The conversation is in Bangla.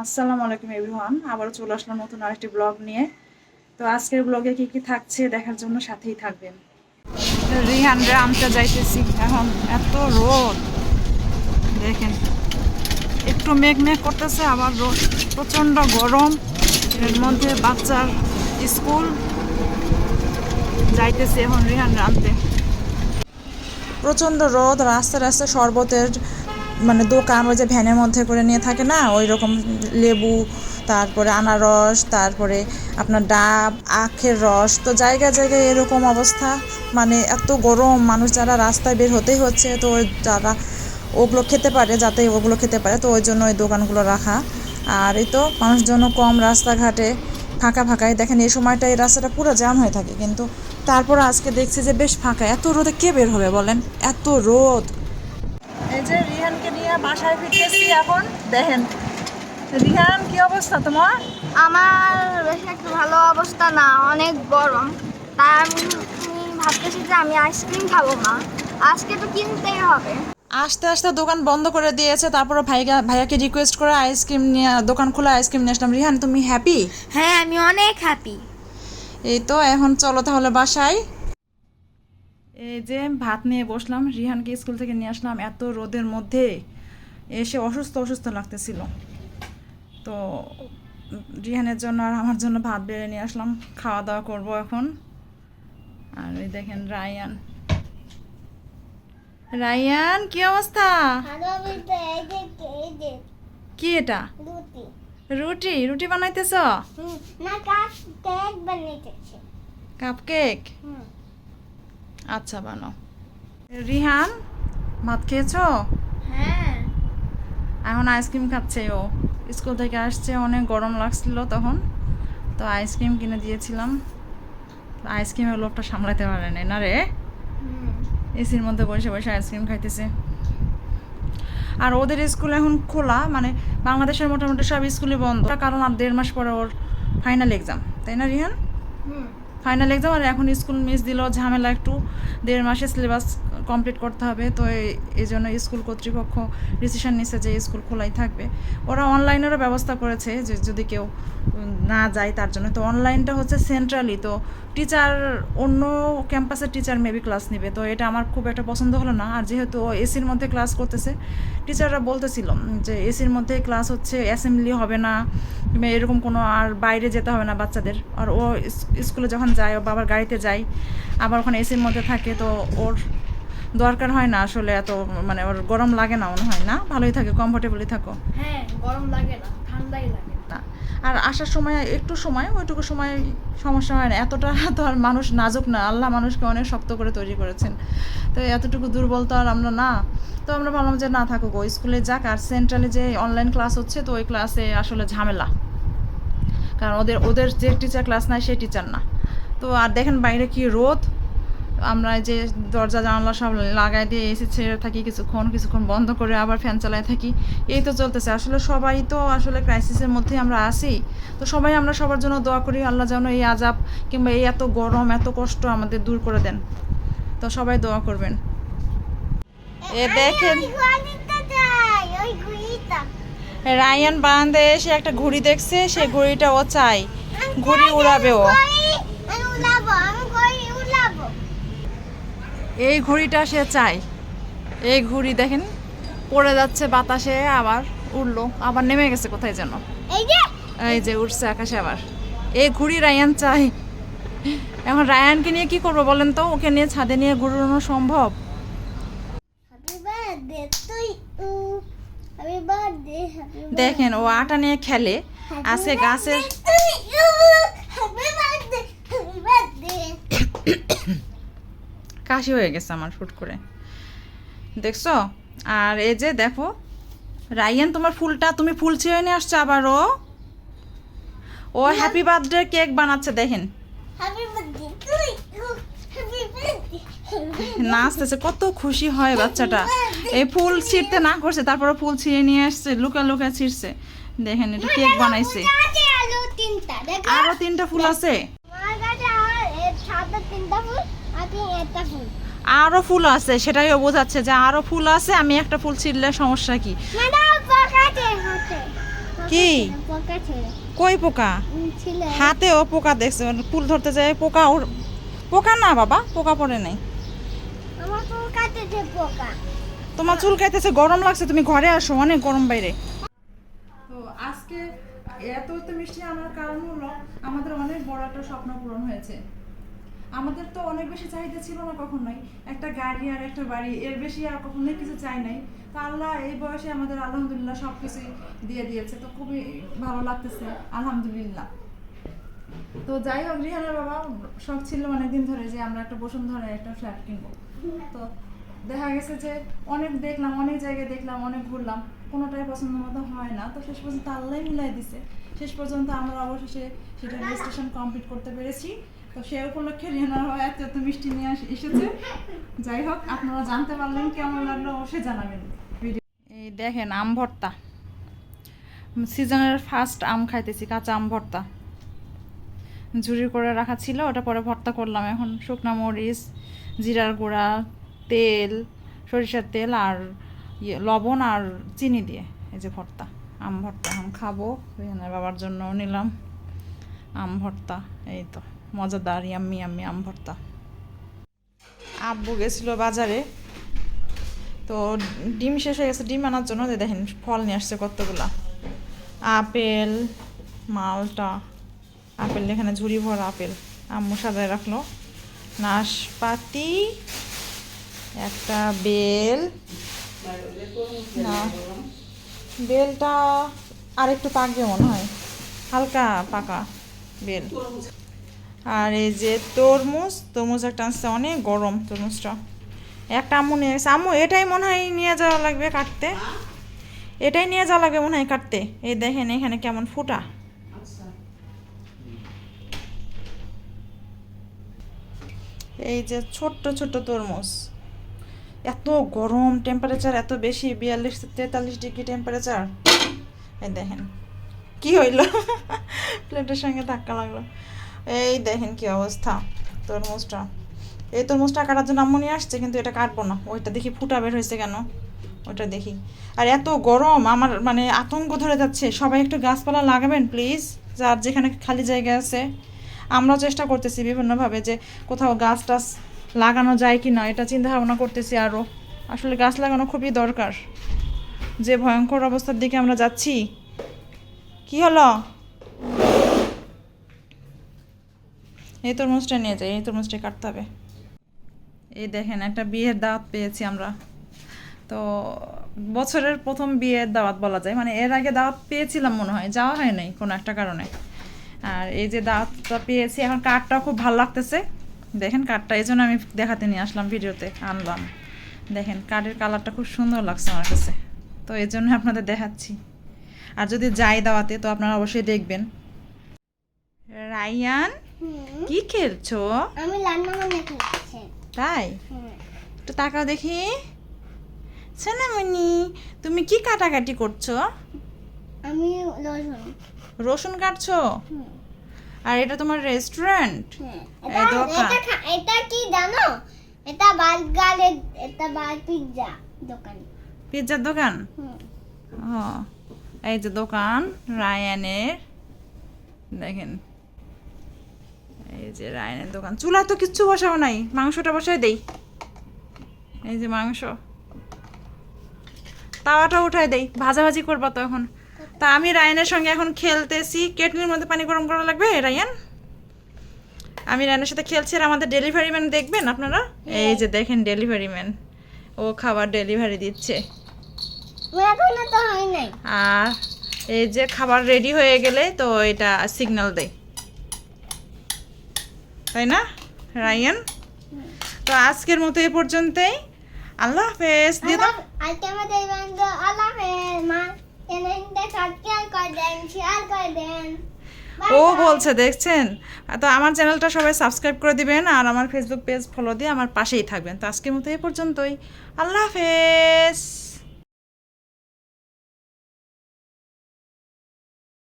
আসসালামু আলাইকুম এভরিওয়ান, আবারও চলে আসলাম নতুন আরেকটি ব্লগ নিয়ে। তো আজকের ব্লগে কি কি থাকছে দেখার জন্য সাথেই থাকবেন। রিহানরে আনতে যাইতেছি, এখন এত রোদ। দেখেন, একটু মেঘ মেঘ করতেছে, আবার রোদ, প্রচণ্ড গরম। এর মধ্যে বাচ্চার স্কুল। যাইতেছে এখন রিহান আনতে প্রচণ্ড রোদ, রাস্তায় রাস্তায় শরবতের মানে দোকান ওই যে ভ্যানের মধ্যে করে নিয়ে থাকে না ওই রকম লেবু, তারপরে আনারস, তারপরে আপনার ডাব, আখের রস, তো জায়গায় জায়গায় এরকম অবস্থা। মানে এত গরম, মানুষ যারা রাস্তায় বের হতেই হচ্ছে, তো যারা ওগুলো খেতে পারে, যাতে ওগুলো খেতে পারে, তো ওই জন্য ওই দোকানগুলো রাখা। আর এই তো মানুষজন কম রাস্তাঘাটে, ফাঁকা ফাঁকাই। দেখেন এই সময়টা এই রাস্তাটা পুরো জ্যাম হয়ে থাকে, কিন্তু তারপর আজকে দেখছি যে বেশ ফাঁকা, এত রোদে কে বের হবে বলেন? এত রোদ। এই যে রিহানকে নিয়ে বাসায় ফিরতেছি এখন। দেখেন রিহান কি অবস্থা তোমার? আমার বেশি একটা ভালো অবস্থা না অনেক গরম। তাই আমি ভাবতেছি যে আমি আইসক্রিম খাব না আজকে তো কিনতেই হবে। আস্তে আস্তে দোকান বন্ধ করে দিয়েছে তারপরে ভাইয়া ভাইয়াকে রিকোয়েস্ট করে আইসক্রিম নিয়ে দোকান খোলা আইসক্রিম নিয়ে আসলাম। রিহান তুমি হ্যাপি হ্যাঁ আমি অনেক হ্যাপি এই তো এখন চলো তাহলে বাসায়। এই যে ভাত নিয়ে বসলাম। রিহানকে স্কুল থেকে নিয়ে আসলাম এত রোদের মধ্যে। এসে অসুস্থ অসুস্থ লাগতেছিল। তো রিহানের জন্য আর আমার জন্য ভাত বেড়ে নিয়ে আসলাম। খাওয়া দাওয়া করব এখন। আর এই দেখেন রায়ান। রায়ান কি অবস্থা? কি এটা? রুটি। রুটি? বানাইতেছ? কাপ কেক আচ্ছা বানাও। রিহান ভাত খেয়েছো? এখন আইসক্রিম খাচ্ছে ও। স্কুল থেকে আসছে অনেক গরম লাগছিল তখন। তো আইসক্রিম কিনে দিয়েছিলাম। আইসক্রিমের লোভটা সামলাতে পারে নাই না রে? এসির মধ্যে বসে বসে আইসক্রিম খাইতেছে। আর ওদের স্কুল এখন খোলা মানে বাংলাদেশের মোটামুটি সব স্কুলই বন্ধ। কারণ আর দেড় মাস পরে ওর ফাইনাল এক্সাম তাই না রিহান? ফাইনাল এক্সাম আর এখন স্কুল মিস দিল ঝামেলা একটু। দেড় মাসে সিলেবাস কমপ্লিট করতে হবে, তো এই- জন্য স্কুল কর্তৃপক্ষ ডিসিশন নিচ্ছে যে স্কুল খোলাই থাকবে। ওরা অনলাইনেরও ব্যবস্থা করেছে যে যদি কেউ না যায় তার জন্য। তো অনলাইনটা হচ্ছে সেন্ট্রালি তো টিচার অন্য ক্যাম্পাসের টিচার মেবি ক্লাস নেবে। তো এটা আমার খুব একটা পছন্দ হলো না। আর যেহেতু এসির মধ্যে ক্লাস করতেছে টিচাররা বলতেছিল যে এসির মধ্যে ক্লাস হচ্ছে অ্যাসেম্বলি হবে না কিংবা এরকম কোনো আর বাইরে যেতে হবে না বাচ্চাদের। আর ও স্কুলে যখন যায়, ও বাবার গাড়িতে যায়, আবার ওখানে এসির মধ্যে থাকে, তো ওর দরকার হয় না আসলে এত মানে ওর গরম লাগে না মনে হয় না? ভালোই থাকে কমফোর্টেবলি থাকো। হ্যাঁ গরম লাগে না ঠান্ডাই লাগে না। আর আসার সময় একটু সময় ওইটুকু সময় সমস্যা হয় না। এতটা তো আর মানুষ নাজুক না। আল্লাহ মানুষকে অনেক শক্ত করে তৈরি করেছেন। তো এতটুকু দুর্বল তো আর আমরা না। তো আমরা ভাবলাম যে না থাকুক স্কুলে যাক। আর সেন্ট্রালে যে অনলাইন ক্লাস হচ্ছে তো ওই ক্লাসে আসলে ঝামেলা। কারণ ওদের ওদের যে টিচার ক্লাস নেয় সেই টিচার না। তো আর দেখেন বাইরে কি রোদ। আমরা যে দরজা জানালা সব লাগাই দিয়ে এসি ছেড়ে থাকি কিছুক্ষণ কিছুক্ষণ বন্ধ করে আবার ফ্যান চালায় থাকি। এই তো চলতেছে। আসলে সবাই তো আসলে ক্রাইসিসের মধ্যেই আমরা আসি তো সবাই আমরা সবার জন্য দোয়া করি আল্লাহ যেন এই আজাব কিংবা এই এত গরম এত কষ্ট আমাদের দূর করে দেন। তো সবাই দোয়া করবেন। এ দেখেন। রায়ান বারান্দায় এসে একটা ঘুড়ি দেখছে সেই ঘুড়িটা ও চাই ঘুড়ি উড়াবে ও আমি উড়াবো আমি ঘুড়ি উড়াবো এই ঘুড়িটা সে চাই এই ঘুড়ি দেখেন পড়ে যাচ্ছে বাতাসে আবার উড়লো আবার নেমে গেছে কোথায় যেন। এই যে! উঠছে আকাশে আবার। এই ঘুড়ি রায়ান চাই এখন রায়ানকে নিয়ে কি করব বলেন তো? ওকে নিয়ে ছাদে নিয়ে ঘুরানো সম্ভব? দেখেন ও আটা নিয়ে খেলে। আছে গাছের হ্যাপি বার্থডে হ্যাপি বার্থডে কাশি হয়ে গেছে আমার ফুট করে। দেখছ? আর এই যে দেখো রায়ান তোমার ফুলটা তুমি ফুল ছিঁড়ে নিয়ে আসছো আবারও ও। হ্যাপি বার্থডে কেক বানাচ্ছে দেখেন। নাচতেছে কত খুশি হয় বাচ্চাটা। এই ফুল ছিঁড়তে না করছে তারপরে ফুল ছিঁড়ে নিয়ে আসছে লুকা লুকা ছিঁড়ছে। দেখেন এটা কেক বানাইছে। আছে আলু আরও তিনটা ফুল আছে আমার কাছে আর এর সাথে তিনটা ফুল আর ফুল আছে সেটাই বোঝাচ্ছে যে আরও ফুল আছে আমি একটা ফুল ছিঁড়লে সমস্যা কি? কি? কই পোকা? ছিল। হাতেও পোকা দেখছে ফুল ধরতে যায় পোকা ওর পোকা না বাবা পোকা পড়ে নাই। আমার তোমার চুল খাইতেছে গরম লাগছে তুমি ঘরে আসো অনেক গরম বাইরে। তো আজকে এত এত মিষ্টি আনার কারণ হলো আমাদের অনেক বড় একটা স্বপ্ন পূরণ হয়েছে। আমাদের তো অনেক বেশি চাহিদা ছিল না কখনোই। একটা গাড়ি আর একটা বাড়ি, এর বেশি আর কখনোই কিছু চাই নাই। তো আল্লাহ এই বয়সে আমাদের আলহামদুলিল্লাহ সব কিছুই দিয়ে দিয়েছে। তো খুবই ভালো লাগতেছে, আলহামদুলিল্লাহ। তো যাই হোক রিহানের বাবা, শখ ছিল অনেকদিন ধরে যে আমরা একটা বসুন্ধরা একটা ফ্ল্যাট কিনবো। তো দেখা গেছে যে অনেক দেখলাম, অনেক জায়গায় দেখলাম, অনেক ঘুরলাম। কোনোটাই পছন্দ মতো হয় না। তো শেষ পর্যন্ত আল্লাহ মিলাই দিছে। শেষ পর্যন্ত আমরা অবশেষে সেটা রেজিস্ট্রেশন কমপ্লিট করতে পেরেছি। তো সে উপলক্ষে এত এত মিষ্টি নিয়ে এসেছে। যাই হোক, আপনারা জানতে পারলেন কেমন লাগল জানাবেন এই দেখেন, আম ভর্তা। সিজনের ফার্স্ট আম খাইতেছি, কাঁচা আম ভর্তা। ঝুরি করে রাখা ছিল, ওটা পরে ভর্তা করলাম। এখন শুকনা মরিচ, জিরার গুঁড়া, তেল, সরিষার তেল আর ইয়ে লবণ আর চিনি দিয়ে এই যে ভর্তা, আম ভর্তা। আম খাব বাবার জন্য নিলাম আম ভর্তা, এই তো। মজাদার, ইয়াম্মি ইয়াম্মি আম ভর্তা। আব্বু গেছিল বাজারে, তো ডিম শেষ হয়ে গেছে, ডিম আনার জন্য দেখেন ফল নিয়ে আসছে কতগুলা। আপেল, মালটা, আপেল এখানে ঝুড়ি ভরা আপেল। আম্মু সাজায় রাখল। নাশপাতি, একটা বেল, না, বেলটা আর একটু পাকবে মনে হয়। হালকা পাকা বেল। আর এই যে তরমুজ তরমুজ একটা আনছে, অনেক গরম তরমুজটা। একটা আম্মু নিয়ে গেছে। আম্মু, এটাই মনে হয় নিয়ে যাওয়া লাগবে কাটতে। এটাই নিয়ে যাওয়া লাগবে মনে হয় কাটতে। এই দেখেন এখানে কেমন ফুটা। এই যে ছোট্ট ছোট্ট তরমুজ। এত গরম টেম্পারেচার এত বেশি বিয়াল্লিশ তেতাল্লিশ ডিগ্রি টেম্পারেচার এই দেখেন, কি হইল? প্লেটের সঙ্গে ধাক্কা লাগল। এই দেখেন কি অবস্থা, তরমুজটা। এই তরমুজটা কাটার জন্য আম্মু নিয়ে আসছে, কিন্তু এটা কাটবো না। ওইটা দেখি ফুটা বের হয়েছে কেন? ওইটা দেখি। আর এত গরম, আমার মানে আতঙ্ক ধরে যাচ্ছে। সবাই একটু গাছপালা লাগাবেন প্লিজ যার যেখানে খালি জায়গা আছে। আমরাও চেষ্টা করতেছি বিভিন্নভাবে যে কোথাও গাছ টাছ লাগানো যায় কি না, এটা চিন্তা ভাবনা করতেছি আরও আসলে গাছ লাগানো খুবই দরকার। যে ভয়ঙ্কর অবস্থার দিকে আমরা যাচ্ছি। কি হলো? এই তরমুজটা নিয়ে যাই, এই তরমুজটা কাটতে হবে। এই দেখেন, একটা বিয়ের দাওয়াত পেয়েছি আমরা। তো বছরের প্রথম বিয়ের দাওয়াত বলা যায়। মানে এর আগে দাওয়াত পেয়েছিলাম মনে হয়, যাওয়া হয় নাই কোনো একটা কারণে। আর এই যে দাওয়াতটা পেয়েছি, এখন কার্ডটাও খুব ভালো লাগতেছে। দেখেন কাঠটা, এই জন্য আমি দেখাতে নিয়ে আসলাম ভিডিওতে, আনলাম। দেখেন, কাঠের কালারটা খুব সুন্দর লাগছে আমার কাছে। তো এই জন্য আপনাদের দেখাচ্ছি। আর যদি যাই দাওয়াতে, তো আপনারা অবশ্যই দেখবেন। রায়ান? কি খেলছো? আমি রান্না বান্না খেলছি তাই? একটু তাকাও দেখি। সোনামণি তুমি কি কাটাকাটি করছ? আমি রসুন। রসুন কাটছো? আর এটা তোমার রেস্টুরেন্ট এটা দোকান। এটা কি জানো? এটা বার্গারের এটা বার পিৎজা দোকান। পিৎজার দোকান। ও এই যে দোকান রায়ানের। দেখেন এই যে রায়ানের দোকান। চুলায় তো কিচ্ছু বসাও নাই মাংসটা বসাই দেই। এই যে মাংস। তাওয়াটা উঠাই দেই ভাজাভাজি করব তো এখন। তা আমি রায়ানের সঙ্গে এখন খেলতেছি। কেটলির মধ্যে পানি গরম করা লাগবে রায়ান? আমি রায়ানের সাথে খেলছি আর আমাদের ডেলিভারি ম্যান দেখবেন আপনারা? এই যে দেখেন ডেলিভারি ম্যান ও খাবার ডেলিভারি দিচ্ছে। আর এই যে খাবার রেডি হয়ে গেলে তো এটা সিগন্যাল দেয়। তাই না? রায়ান? তো আজকের মতো এ পর্যন্তই। আল্লাহ হাফেজ দিয়ে দাও। আজকে আমাদের বন্ধু আল্লাহ হাফেজ। মা সাবস্ক্রাইব করে দেন শেয়ার করে দেন। ও বলছে দেখছেন? তো আমার চ্যানেলটা সবাই সাবস্ক্রাইব করে দিবেন আর আমার ফেসবুক পেজ ফলো দিয়ে আমার পাশেই থাকবেন। তো আজকের মতো এ পর্যন্তই। আল্লাহ হাফেজ।